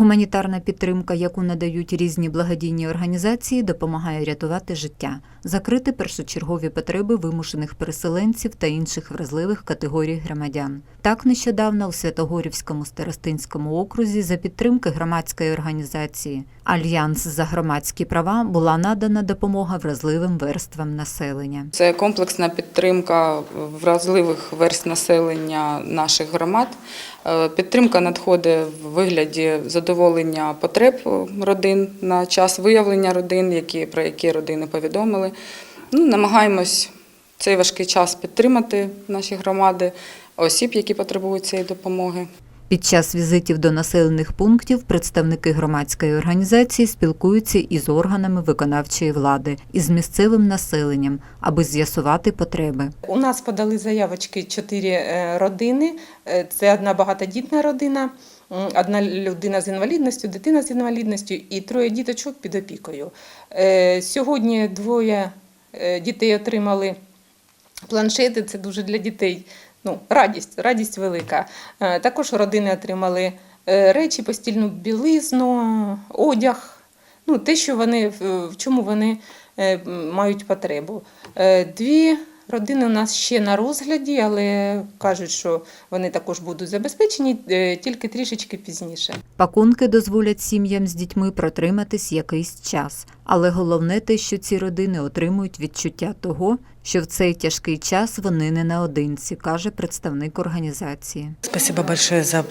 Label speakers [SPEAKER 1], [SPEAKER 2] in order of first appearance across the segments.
[SPEAKER 1] Гуманітарна підтримка, яку надають різні благодійні організації, допомагає рятувати життя, закрити першочергові потреби вимушених переселенців та інших вразливих категорій громадян. Так нещодавно у Святогорівському старостинському окрузі за підтримки громадської організації Альянс за громадські права була надана допомога вразливим верствам населення.
[SPEAKER 2] Це комплексна підтримка вразливих верст населення наших громад. Е, Підтримка надходить в вигляді задоволення потреб родин на час виявлення родин, які, про які родини повідомили. Ну, намагаємось цей важкий час підтримати наші громади, осіб, які потребують цієї допомоги.
[SPEAKER 1] Під час візитів до населених пунктів представники громадської організації спілкуються із органами виконавчої влади і з місцевим населенням, аби з'ясувати потреби.
[SPEAKER 3] У нас подали заявочки чотири е, родини. Е, Це одна багатодітна родина, одна людина з інвалідністю, дитина з інвалідністю і троє діточок під опікою. Е, Сьогодні двоє е, дітей отримали планшети. Це дуже для дітей. Ну, радість, радість велика. Е, Також родини отримали речі, постільну білизну, одяг. Ну, те, що вони в чому вони мають потребу. Дві родини у нас ще на розгляді, але кажуть, що вони також будуть забезпечені е, тільки трішечки пізніше.
[SPEAKER 1] Пакунки дозволять сім'ям з дітьми протриматись якийсь час, але головне те, що ці родини отримують відчуття того, що в цей тяжкий час вони не наодинці, каже представник організації.
[SPEAKER 4] Спасибо большое за,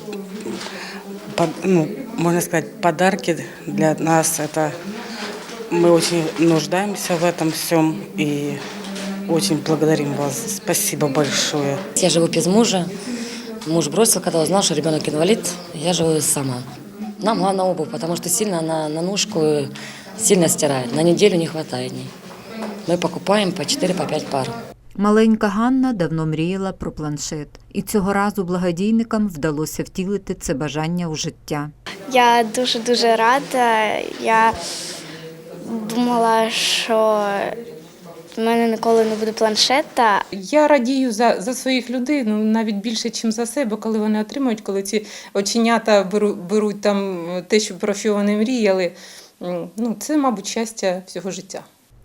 [SPEAKER 4] под- ну, можно сказать, подарки для нас. Это мы очень нуждаемся в этом всем и очень благодарим вас. Спасибо большое.
[SPEAKER 5] Я живу без мужа. Муж бросил, когда узнал, что ребенок инвалид. Я живу сама. Нам главное обувь, потому что сильно на, на ножку сильно стирает. На неделю не хватает дней. Мы покупаем по 4-5 пар.
[SPEAKER 1] Маленька Ганна давно мріяла про планшет, і цього разу благодійникам вдалося втілити це бажання у життя.
[SPEAKER 6] Я дуже дуже рада. Я думала, що в мене ніколи не буде планшета.
[SPEAKER 3] Я радію за, за своїх людей, ну навіть більше, ніж за себе, коли вони отримують, коли ці оченята беруть там те, що про що вони мріяли. Ну, це, мабуть, щастя всього життя.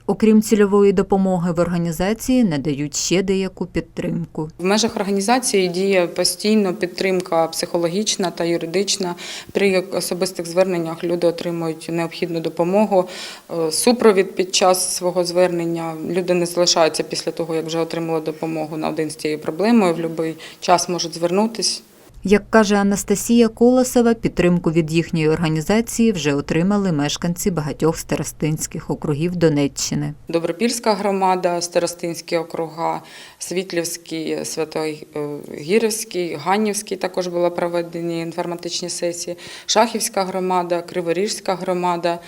[SPEAKER 1] Окрім цільової допомоги в організації, надають ще деяку підтримку.
[SPEAKER 2] В межах організації діє постійно підтримка психологічна та юридична. При особистих зверненнях люди отримують необхідну допомогу, е, супровід під час свого звернення. Люди не залишаються після того, як вже отримали допомогу наодин з цією проблемою. В будь-який час можуть звернутися.
[SPEAKER 1] Як каже Анастасія Колосова, підтримку від їхньої організації вже отримали мешканці багатьох старостинських округів Донеччини.
[SPEAKER 2] Добропільська громада, Старостинські округа, Світлівський, Святогірівський, Ганнівський також були проведені інформатичні сесії, Шахівська громада, Криворіжська громада,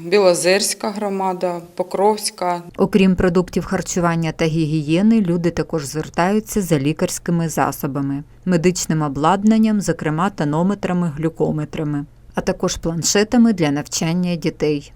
[SPEAKER 2] Білозерська громада, Покровська,
[SPEAKER 1] Окрім продуктів харчування та гігієни, люди також звертаються за лікарськими засобами, медичним обладнанням, зокрема тонометрами, глюкометрами, а також планшетами для навчання дітей.